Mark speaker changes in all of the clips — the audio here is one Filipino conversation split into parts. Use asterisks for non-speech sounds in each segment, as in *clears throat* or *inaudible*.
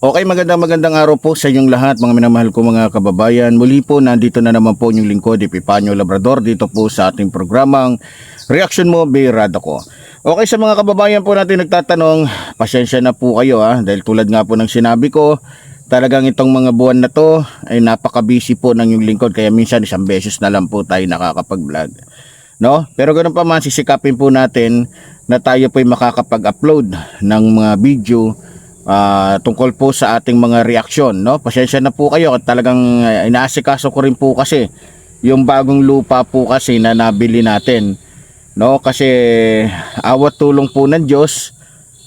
Speaker 1: Okay, magandang magandang araw po sa inyong lahat mga minamahal ko mga kababayan. Muli po, nandito na naman po yung lingkod, Epipanyo Labrador, dito po sa ating programang Reaction Mo, Birada ko. Okay, sa mga kababayan po natin nagtatanong, pasensya na po kayo ha, dahil tulad nga po ng sinabi ko, talagang itong mga buwan na to ay napaka-busy po ng yung lingkod, kaya minsan isang beses na lang po tayo nakakapag-vlog. No? Pero ganun pa man, sisikapin po natin na tayo po ay makakapag-upload ng mga video ah, tungkol po sa ating mga reaksyon, no? Pasensya na po kayo at talagang uh, inaasikaso ko rin po kasi yung bagong lupa po kasi na nabili natin, no? Kasi awat tulong po ng Diyos,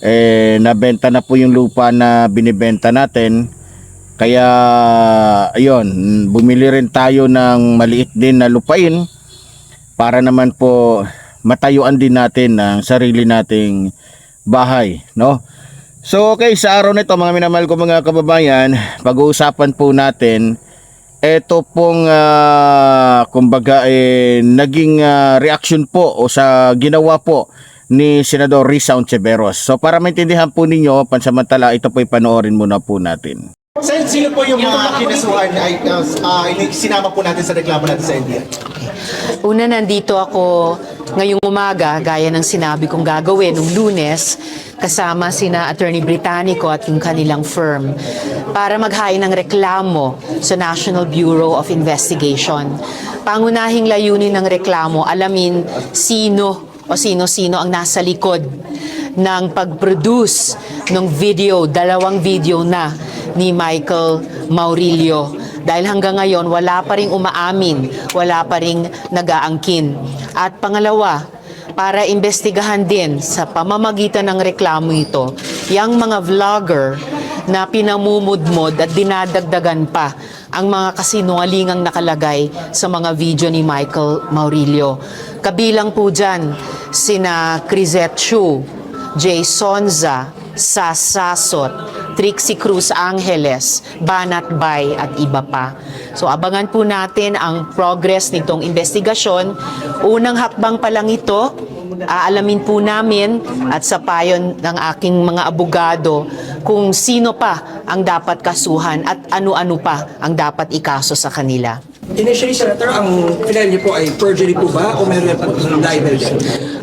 Speaker 1: eh nabenta na po yung lupa na binibenta natin. Kaya ayun, bumili rin tayo ng maliit din na lupain para naman po matayuan din natin ang sarili nating bahay, no? So okay, sa araw nito mga minamahal ko mga kababayan, pag-uusapan po natin ito pong ah, kumbaga eh, naging ah, reaction po o sa ginawa po ni Senador Risa Ontiveros. So para maintindihan po ninyo, pansamantala ito po ipanoorin muna po natin.
Speaker 2: Sir, sino po yung mga kinasuhan ay uh, uh, sinama po natin sa reklamo natin sa NBI?
Speaker 3: Una, nandito ako ngayong umaga, gaya ng sinabi kong gagawin nung lunes, kasama sina Attorney Britannico at yung kanilang firm para maghain ng reklamo sa National Bureau of Investigation. Pangunahing layunin ng reklamo, alamin sino o sino-sino ang nasa likod ng pag-produce ng video, dalawang video na ni Michael Maurilio. Dahil hanggang ngayon, wala pa rin umaamin, wala pa rin nag-aangkin. At pangalawa, para imbestigahan din sa pamamagitan ng reklamo ito, yung mga vlogger na pinamumudmod at dinadagdagan pa ang mga kasinungalingang nakalagay sa mga video ni Michael Maurilio. Kabilang po dyan sina Crisette Chu, Jay Sonza, Sasasot, Trixie Cruz Angeles, Banat Bay at iba pa. So abangan po natin ang progress nitong investigasyon. Unang hakbang pa lang ito, aalamin po namin at sa payon ng aking mga abogado kung sino pa ang dapat kasuhan at ano-ano pa ang dapat ikaso sa kanila.
Speaker 4: Initially, Senator, ang final niyo po ay perjury po ba o meron po libel din?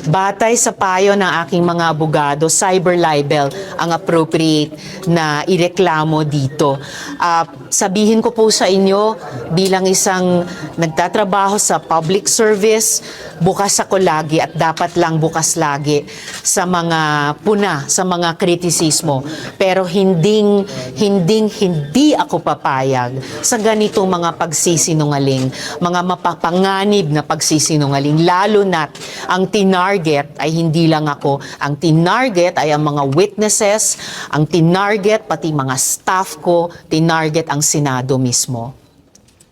Speaker 3: Batay sa payo ng aking mga abogado, cyber libel ang appropriate na ireklamo dito. Ah, sabihin ko po sa inyo, bilang isang nagtatrabaho sa public service, bukas ako lagi at dapat lang bukas lagi sa mga puna, sa mga kritisismo. Pero hinding, hinding, hindi ako papayag sa ganitong mga pagsisinungaling, mga mapapanganib na pagsisinungaling, lalo na't ang tinarget ay hindi lang ako. Ang tinarget ay ang mga witnesses, ang tinarget pati mga staff ko, tinarget ang Senado mismo.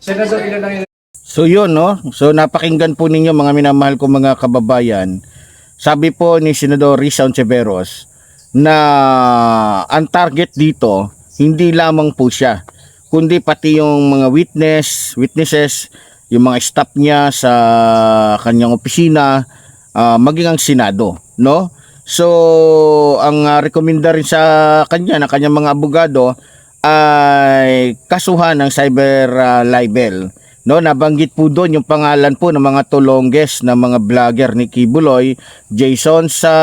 Speaker 4: Senator, ilan yung
Speaker 1: So yun no, so napakinggan po ninyo mga minamahal ko mga kababayan. Sabi po ni Senador Risa Ontiveros na ang target dito hindi lamang po siya kundi pati yung mga witness, witnesses, yung mga staff niya sa kanyang opisina, ah, maging ang Senado, no? So, ang uh, rekomenda rin sa kanya, ng kanyang mga abogado, ay kasuhan ng cyber ah, libel. No, nabanggit po doon yung pangalan po ng mga tulongges na mga vlogger ni Kibuloy, Jason sa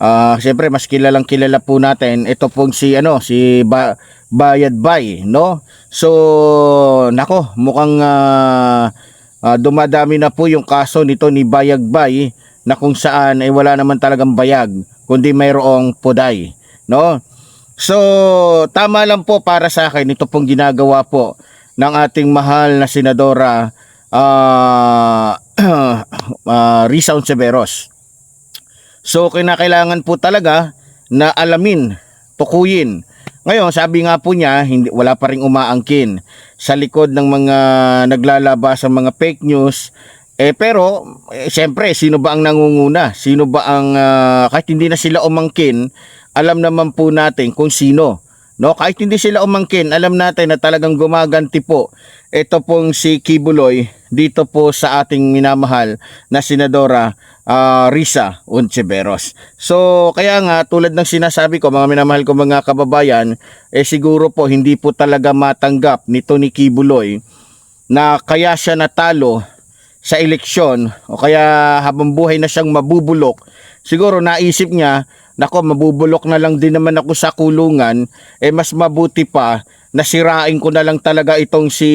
Speaker 1: ah siyempre mas kilalang kilala po natin ito pong si ano si ba, Bayad Bay, no? So, nako, mukhang ah, ah, dumadami na po yung kaso nito ni Bayag Bay na kung saan ay wala naman talagang bayag kundi mayroong puday, no? So, tama lang po para sa akin ito pong ginagawa po ng ating mahal na senadora ah *clears throat* ah, Risa Ontiveros. So, kinakailangan po talaga na alamin, tukuyin. Ngayon, sabi nga po niya, hindi, wala pa rin umaangkin sa likod ng mga naglalabas sa mga fake news. Eh, pero, eh, siyempre, sino ba ang nangunguna? Sino ba ang, ah, kahit hindi na sila umangkin, alam naman po natin kung sino No, kahit hindi sila umangkin, alam natin na talagang gumaganti po ito pong si Kibuloy dito po sa ating minamahal na senadora ah, Risa Ontiveros. So, kaya nga tulad ng sinasabi ko mga minamahal ko mga kababayan, eh siguro po hindi po talaga matanggap nito ni Kibuloy na kaya siya natalo sa eleksyon o kaya habang buhay na siyang mabubulok, siguro naisip niya, nako mabubulok na lang din naman ako sa kulungan, eh mas mabuti pa nasirain ko na lang talaga itong si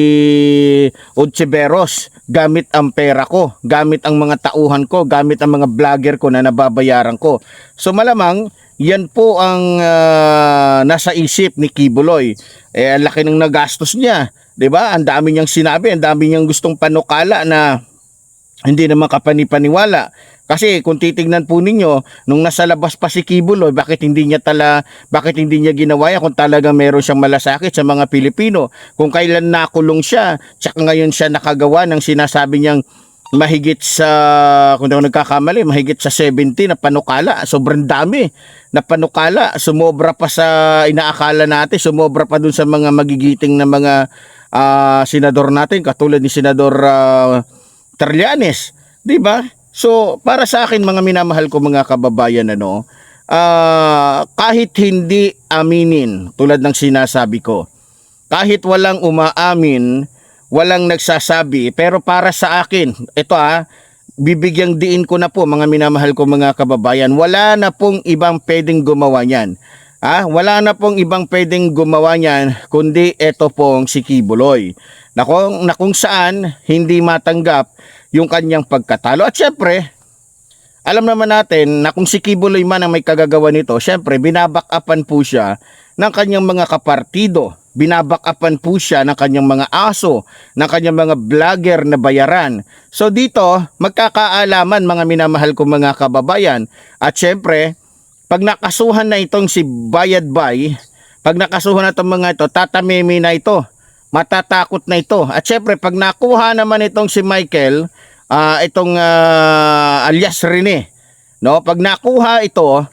Speaker 1: Ontiveros gamit ang pera ko, gamit ang mga tauhan ko, gamit ang mga vlogger ko na nababayaran ko. So malamang yan po ang ah, nasa isip ni Kibuloy. Eh laki ng nagastos niya, 'di ba? Ang dami niyang sinabi, ang dami niyang gustong panukala na hindi naman kapanipaniwala. Kasi kung titignan po ninyo, nung nasa labas pa si Kibuloy, bakit hindi niya tala, bakit hindi niya ginawa yan kung talagang meron siyang malasakit sa mga Pilipino? Kung kailan nakulong siya, tsaka ngayon siya nakagawa ng sinasabi niyang mahigit sa, kung ako nagkakamali, mahigit sa 70 na panukala. Sobrang dami na panukala. Sumobra pa sa inaakala natin, sumobra pa dun sa mga magigiting na mga ah, senador natin, katulad ni Senador ah, Trillanes, 'di ba? So, para sa akin mga minamahal ko mga kababayan ano, ah, kahit hindi aminin tulad ng sinasabi ko, kahit walang umaamin, walang nagsasabi, pero para sa akin, ito ah, bibigyang diin ko na po mga minamahal ko mga kababayan, wala na pong ibang pwedeng gumawa niyan. Ah, wala na pong ibang pwedeng gumawa niyan kundi ito pong si Kibuloy. Na kung, na kung saan hindi matanggap yung kanyang pagkatalo. At syempre, alam naman natin na kung si Kibuloy man ang may kagagawa nito, syempre binabakapan po siya ng kanyang mga kapartido. Binabakapan po siya ng kanyang mga aso, ng kanyang mga vlogger na bayaran. So dito, magkakaalaman mga minamahal kong mga kababayan. At syempre, pag nakasuhan na itong si Bayad Bay, pag nakasuhan na itong mga ito, tatamimi na ito. Matatakot na ito. At syempre, pag nakuha naman itong si Michael, ah, itong ah, alias Rene, no? Pag nakuha ito,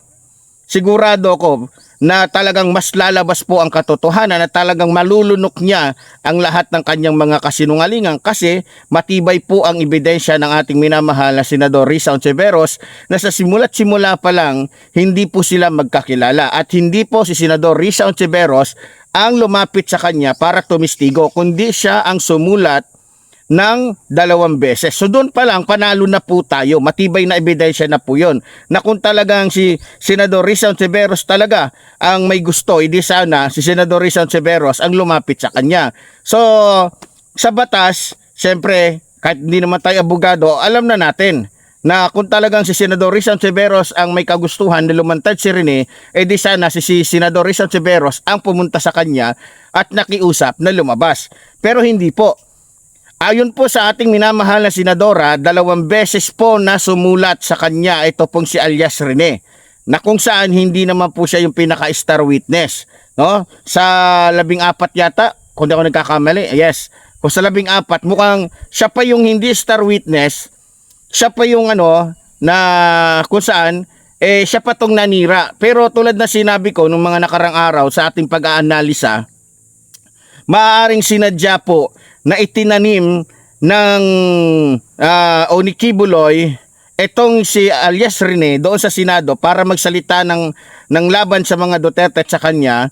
Speaker 1: sigurado ko na talagang mas lalabas po ang katotohanan na talagang malulunok niya ang lahat ng kanyang mga kasinungalingan kasi matibay po ang ebidensya ng ating minamahal na Senador Risa Ontiveros na sa simula't simula pa lang hindi po sila magkakilala. At hindi po si Senador Risa Ontiveros ang lumapit sa kanya para tumistigo kundi siya ang sumulat ng dalawang beses. So doon pa lang panalo na po tayo. Matibay na ebidensya na po 'yon. Na kung talagang si Senador Rizal Severos talaga ang may gusto, hindi sana si Senador Rizal Severos ang lumapit sa kanya. So sa batas, siyempre kahit hindi naman tayo abogado, alam na natin na kung talagang si Senador Rizal Severos ang may kagustuhan na lumantad si Rene, eh di sana si, si Senador Rizal Severos ang pumunta sa kanya at nakiusap na lumabas. Pero hindi po. Ayon po sa ating minamahal na senadora, dalawang beses po na sumulat sa kanya ito pong si alias Rene na kung saan hindi naman po siya yung pinaka-star witness. No? Sa labing apat yata, kung di ako nagkakamali, yes. Kung sa labing apat, mukhang siya pa yung hindi star witness, siya pa yung ano, na kung saan, eh siya pa tong nanira. Pero tulad na sinabi ko nung mga nakarang araw sa ating pag-aanalisa, maaaring sinadya po na itinanim ng uh, o ni Kibuloy etong si alias Rene doon sa Senado para magsalita ng, ng laban sa mga Duterte at sa kanya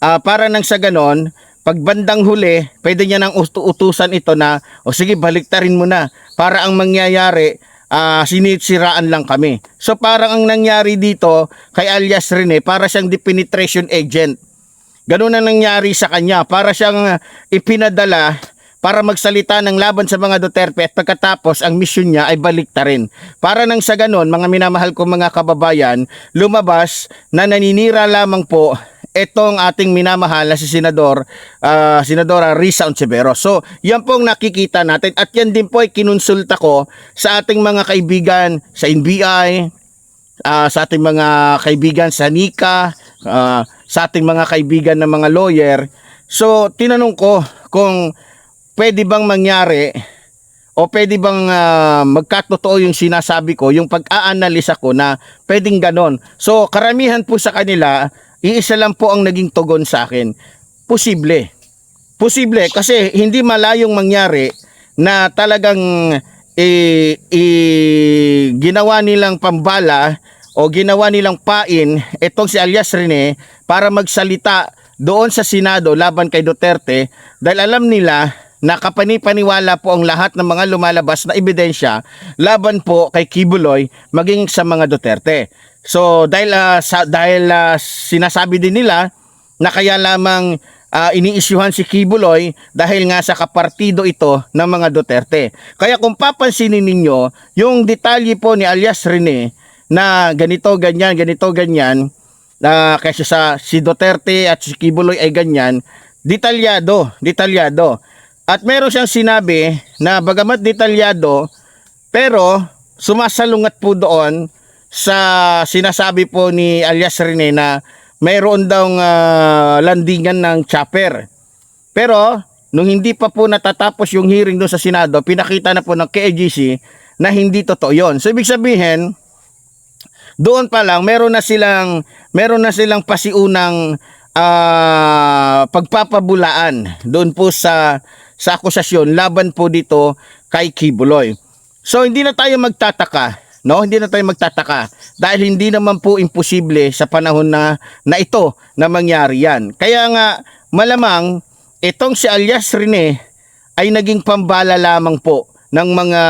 Speaker 1: ah, para nang sa ganon pag bandang huli, pwede niya nang utu- utusan ito na, o sige, baliktarin mo na. Para ang mangyayari, ah sinisiraan lang kami. So parang ang nangyari dito kay alias Rene, para siyang depenetration agent. Ganun ang nangyari sa kanya. Para siyang uh, ipinadala para magsalita ng laban sa mga Duterte at pagkatapos ang misyon niya ay baliktarin. Para nang sa ganon, mga minamahal ko mga kababayan, lumabas na naninira lamang po itong ating minamahal na si Senador, ah, Senadora Risa Ontiveros. So, yan po ang nakikita natin at yan din po ay kinonsulta ko sa ating mga kaibigan sa NBI, ah, sa ating mga kaibigan sa NICA, ah, sa ating mga kaibigan na mga lawyer. So, tinanong ko kung pwede bang mangyari o pwede bang ah, magkatotoo yung sinasabi ko, yung pag-aanalisa ko na pwedeng ganon. So, karamihan po sa kanila, iisa lang po ang naging tugon sa akin. Posible. Posible kasi hindi malayong mangyari na talagang eh, eh, ginawa nilang pambala o ginawa nilang pain itong si alias Rene para magsalita doon sa Senado laban kay Duterte dahil alam nila na kapanipaniwala po ang lahat ng mga lumalabas na ebidensya laban po kay Kibuloy maging sa mga Duterte. So dahil ah, sa dahil ah, sinasabi din nila na kaya lamang ah, iniisyuhan si Kibuloy dahil nga sa kapartido ito ng mga Duterte. Kaya kung papansinin ninyo, yung detalye po ni alias Rene na ganito, ganyan, ganito, ganyan, na kasi sa si Duterte at si Kibuloy ay ganyan, detalyado, detalyado. At meron siyang sinabi na bagamat detalyado, pero sumasalungat po doon sa sinasabi po ni alias Rene na mayroon daw ah, landingan ng chopper. Pero nung hindi pa po natatapos yung hearing doon sa Senado, pinakita na po ng KAGC na hindi totoo yon. So ibig sabihin, doon pa lang meron na silang meron na silang pasiunang ah, pagpapabulaan doon po sa sa akusasyon laban po dito kay Kibuloy. So hindi na tayo magtataka, no? Hindi na tayo magtataka dahil hindi naman po imposible sa panahon na na ito na mangyari 'yan. Kaya nga malamang itong si alias Rene ay naging pambala lamang po ng mga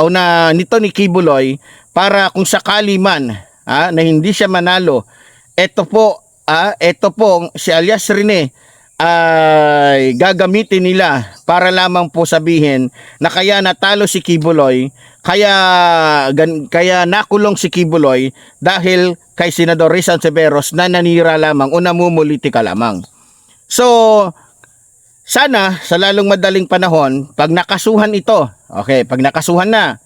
Speaker 1: o na nito ni Kibuloy para kung sakali man ah, na hindi siya manalo ito po ah, ito po si alias Rene ay gagamitin nila para lamang po sabihin na kaya natalo si Kibuloy kaya gan, kaya nakulong si Kibuloy dahil kay Senador Rizal Severos na nanira lamang o namumulitika lamang. So, sana sa lalong madaling panahon, pag nakasuhan ito, okay, pag nakasuhan na,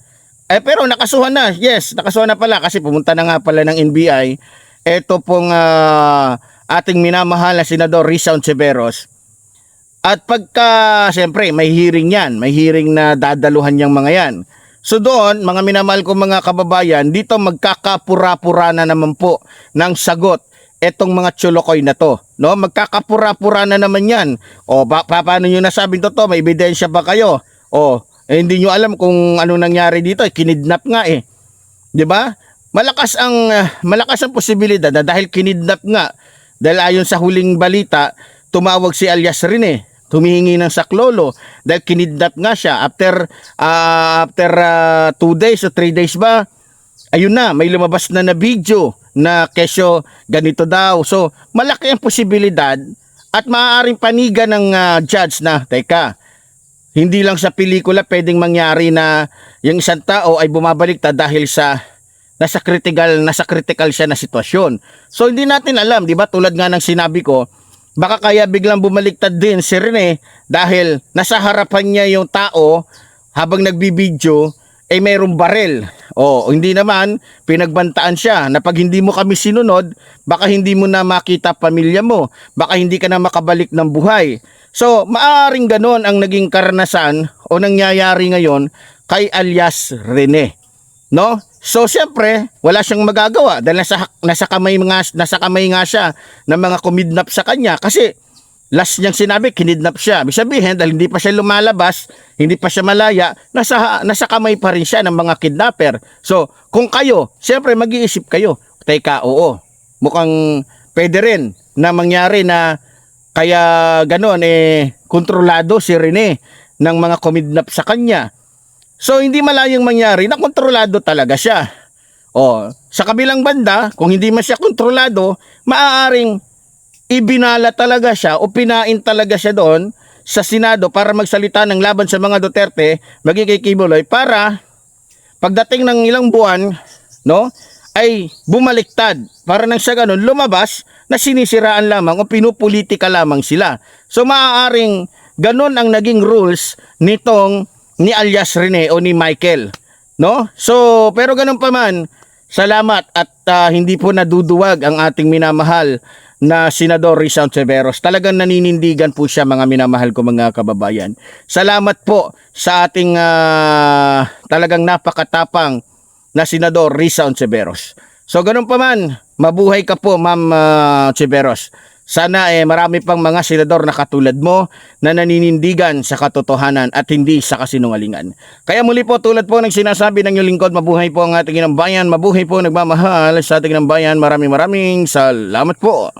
Speaker 1: eh pero nakasuhan na, yes, nakasuhan na pala kasi pumunta na nga pala ng NBI, ito pong ah, ating minamahal na Senador Rizal Severos. At pagka, siyempre, may hearing yan, may hearing na dadaluhan yung mga yan. So doon, mga minamahal ko mga kababayan, dito magkakapura-pura na naman po ng sagot etong mga chulokoy na to. No? Magkakapura-pura na naman yan. O pa, pa- paano nyo nasabing totoo? May ebidensya ba kayo? O eh, hindi nyo alam kung ano nangyari dito. Eh, kinidnap nga eh. ba? Malakas ang ah, malakas ang posibilidad na dahil kinidnap nga dahil ayon sa huling balita, tumawag si alias Rene, tumihingi ng saklolo dahil kinidnap nga siya after ah, after ah, two days o three days ba? Ayun na may lumabas na na video na kesyo ganito daw. So malaki ang posibilidad at maaaring panigan ng ah, judge na teka hindi lang sa pelikula pwedeng mangyari na yung isang tao ay bumabaliktad dahil sa nasa critical nasa critical siya na sitwasyon. So hindi natin alam, 'di ba? Tulad nga ng sinabi ko, baka kaya biglang bumaliktad din si Rene dahil nasa harapan niya yung tao habang nagbibideo ay eh, mayroong barel. O hindi naman pinagbantaan siya na pag hindi mo kami sinunod, baka hindi mo na makita pamilya mo, baka hindi ka na makabalik ng buhay. So, maaaring ganon ang naging karanasan o nangyayari ngayon kay alias Rene. No? So siyempre, wala siyang magagawa dahil nasa nasa kamay nga nasa kamay nga siya ng mga kumidnap sa kanya kasi last niyang sinabi kinidnap siya. Ibig sabihin dahil hindi pa siya lumalabas, hindi pa siya malaya, nasa nasa kamay pa rin siya ng mga kidnapper. So, kung kayo, siyempre mag-iisip kayo. Teka, oo. Mukhang pwede rin na mangyari na kaya ganon eh kontrolado si Rene ng mga kumidnap sa kanya. So hindi malayang mangyari na kontrolado talaga siya. O, sa kabilang banda, kung hindi man siya kontrolado, maaaring ibinala talaga siya o pinain talaga siya doon sa Senado para magsalita ng laban sa mga Duterte, magiging kay Kibuloy para pagdating ng ilang buwan, no, ay bumaliktad para nang sa ganun lumabas na sinisiraan lamang o pinupolitika lamang sila. So maaaring ganun ang naging rules nitong ni alias Rene o ni Michael. No? So, pero ganun pa man, salamat at ah, hindi po naduduwag ang ating minamahal na Senador Rizal Severos. Talagang naninindigan po siya mga minamahal ko mga kababayan. Salamat po sa ating ah, talagang napakatapang na Senador Rizal Severos. So ganun pa man, Mabuhay ka po, Ma'am ah, Chiveros. Sana eh marami pang mga senador na katulad mo na naninindigan sa katotohanan at hindi sa kasinungalingan. Kaya muli po tulad po ng sinasabi ng iyong lingkod, mabuhay po ang ating inang bayan, mabuhay po nagmamahal sa ating inang bayan. Maraming maraming salamat po.